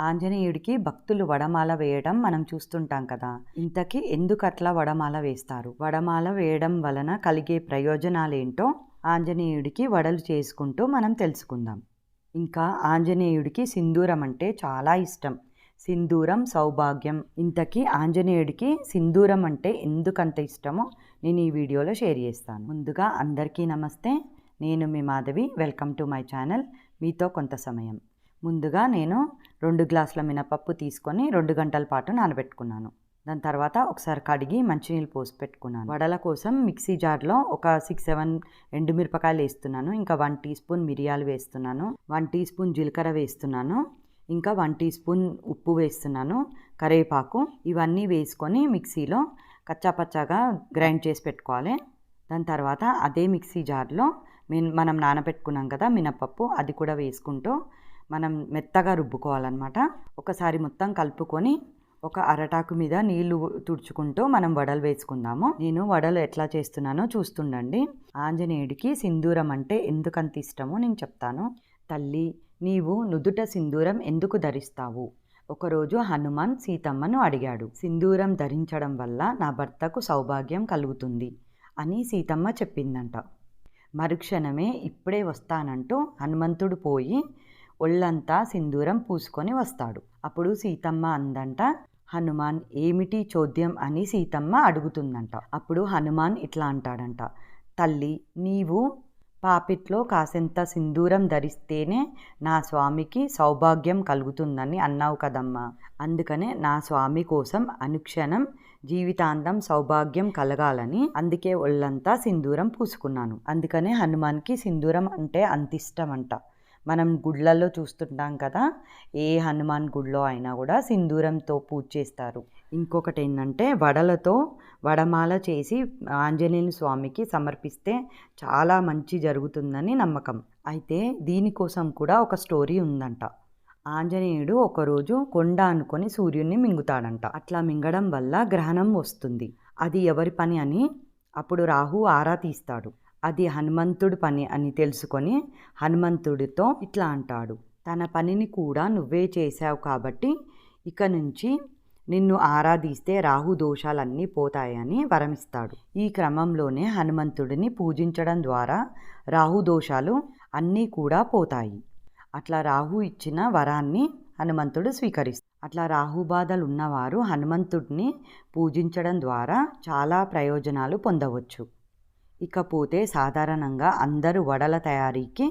ఆంజనేయుడికి భక్తులు వడమాల వేయడం మనం చూస్తుంటాం కదా. ఇంతకీ ఎందుకు అట్లా వడమాల వేస్తారు? వడమాల వేయడం వలన కలిగే ప్రయోజనాలేంటో ఆంజనేయుడికి వడలు చేసుకుంటూ మనం తెలుసుకుందాం. ఇంకా ఆంజనేయుడికి సింధూరం అంటే చాలా ఇష్టం. సింధూరం సౌభాగ్యం. ఇంతకీ ఆంజనేయుడికి సింధూరం అంటే ఎందుకంత ఇష్టమో నేను ఈ వీడియోలో షేర్ చేస్తాను. ముందుగా అందరికీ నమస్తే. నేను మీ Madhavi. Welcome to my channel. మీతో కొంత సమయం. ముందుగా నేను రెండు గ్లాసుల మినపప్పు తీసుకొని రెండు గంటల పాటు నానబెట్టుకున్నాను. దాని తర్వాత ఒకసారి కడిగి మంచినీళ్ళు పోసి పెట్టుకున్నాను. వడల కోసం మిక్సీ జార్లో ఒక సిక్స్ సెవెన్ ఎండుమిరపకాయలు వేస్తున్నాను. ఇంకా వన్ టీ స్పూన్ మిరియాలు వేస్తున్నాను. వన్ టీ స్పూన్ జీలకర్ర వేస్తున్నాను. ఇంకా వన్ టీ స్పూన్ ఉప్పు వేస్తున్నాను. కరివేపాకు ఇవన్నీ వేసుకొని మిక్సీలో కచ్చాపచ్చాగా గ్రైండ్ చేసి పెట్టుకోవాలి. దాని తర్వాత అదే మిక్సీ జార్లో మేము మనం నానబెట్టుకున్నాం కదా మినపప్పు అది కూడా వేసుకుంటూ మనం మెత్తగా రుబ్బుకోవాలన్నమాట. ఒకసారి మొత్తం కలుపుకొని ఒక అరటాకు మీద నీళ్ళు తుడుచుకుంటూ మనం వడలు వేసుకుందాము. నేను వడలు ఎట్లా చేస్తున్నానో చూస్తుండండి. ఆంజనేయుడికి సింధూరం అంటే ఎందుకంత ఇష్టమో నేను చెప్తాను. తల్లి నీవు నుదుట సింధూరం ఎందుకు ధరిస్తావు? ఒకరోజు హనుమాన్ సీతమ్మను అడిగాడు. సింధూరం ధరించడం వల్ల నా భర్తకు సౌభాగ్యం కలుగుతుంది అని సీతమ్మ చెప్పిందంట. మరుక్షణమే ఇప్పుడే వస్తానంటూ హనుమంతుడు పోయి ఒళ్ళంతా సింధూరం పూసుకొని వస్తాడు. అప్పుడు సీతమ్మ అందంట హనుమాన్ ఏమిటి చోద్యం అని సీతమ్మ అడుగుతుందంట. అప్పుడు హనుమాన్ ఇట్లా అంటాడంట తల్లి నీవు పాపిట్లో కాసెంత సింధూరం ధరిస్తేనే నా స్వామికి సౌభాగ్యం కలుగుతుందని అన్నావు కదమ్మా. అందుకనే నా స్వామి కోసం అనుక్షణం జీవితాంతం సౌభాగ్యం కలగాలని అందుకే ఒళ్ళంతా సింధూరం పూసుకున్నాను. అందుకనే హనుమాన్కి సింధూరం అంటే అంత ఇష్టం అంట మనం గుళ్ళల్లో చూస్తుంటాం కదా ఏ హనుమాన్ గుళ్ళో అయినా కూడా సింధూరంతో పూజ చేస్తారు. ఇంకొకటి ఏంటంటే వడలతో వడమాల చేసి ఆంజనేయుని స్వామికి సమర్పిస్తే చాలా మంచి జరుగుతుందని నమ్మకం. అయితే దీనికోసం కూడా ఒక స్టోరీ ఉందంట. ఆంజనేయుడు ఒకరోజు కొండ అనుకొని సూర్యుడిని మింగుతాడంట. అట్లా మింగడం వల్ల గ్రహణం వస్తుంది. అది ఎవరి పని అని అప్పుడు రాహు ఆరా తీస్తాడు. అది హనుమంతుడి పని అని తెలుసుకొని హనుమంతుడితో ఇట్లా అంటాడు తన పనిని కూడా నువ్వే చేశావు కాబట్టి ఇక నుంచి నిన్ను ఆరాధిస్తే రాహు దోషాలన్నీ పోతాయని వరమిస్తాడు. ఈ క్రమంలోనే హనుమంతుడిని పూజించడం ద్వారా రాహు దోషాలు అన్నీ కూడా పోతాయి. అట్లా రాహు ఇచ్చిన వరాన్ని హనుమంతుడు స్వీకరిస్తాడు. అట్లా రాహు బాధలు ఉన్నవారు హనుమంతుడిని పూజించడం ద్వారా చాలా ప్రయోజనాలు పొందవచ్చు. ఇకపోతే సాధారణంగా అందరూ వడల తయారీకి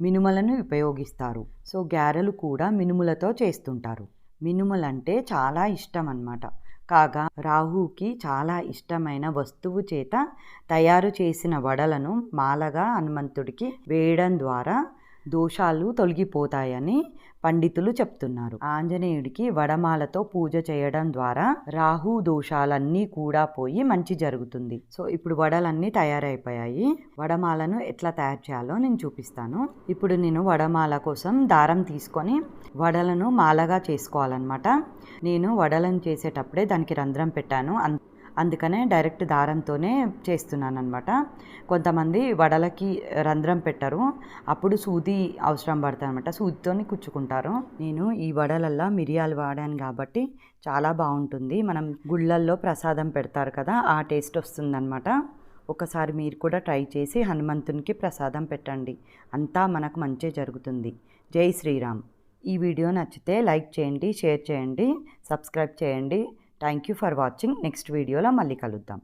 మినుములను ఉపయోగిస్తారు. సో గారెలు కూడా మినుములతో చేస్తుంటారు. మినుములంటే చాలా ఇష్టం అన్నమాట కాగా రాహుకి చాలా ఇష్టమైన వస్తువు చేత తయారు చేసిన వడలను మాలగా హనుమంతుడికి వేయడం ద్వారా దోషాలు తొలగిపోతాయని పండితులు చెప్తున్నారు. ఆంజనేయుడికి వడమాలతో పూజ చేయడం ద్వారా రాహు దోషాలన్నీ కూడా పోయి మంచి జరుగుతుంది. సో ఇప్పుడు వడలన్నీ తయారైపోయాయి. వడమాలను ఎట్లా తయారు చేయాలో నేను చూపిస్తాను. ఇప్పుడు నేను వడమాల కోసం దారం తీసుకొని వడలను మాలగా చేసుకోవాలన్నమాట. నేను వడలను చేసేటప్పుడే దానికి రంధ్రం పెట్టాను. అందుకనే డైరెక్ట్ దారంతోనే చేస్తున్నాను అనమాట కొంతమంది వడలకి రంధ్రం పెట్టరు. అప్పుడు సూది అవసరం పడుతుంది అనమాట సూదితోని కుచ్చుకుంటారు. నేను ఈ వడలల్లో మిరియాలు వాడాను కాబట్టి చాలా బాగుంటుంది. మనం గుళ్ళల్లో ప్రసాదం పెడతారు కదా ఆ టేస్ట్ వస్తుందన్నమాట. ఒకసారి మీరు కూడా ట్రై చేసి హనుమంతునికి ప్రసాదం పెట్టండి. అంతా మనకు మంచి జరుగుతుంది. జై శ్రీరామ్. ఈ వీడియో నచ్చితే లైక్ చేయండి షేర్ చేయండి సబ్స్క్రైబ్ చేయండి. Thank you for watching next వీడియోలో మళ్ళీ కలుద్దాం.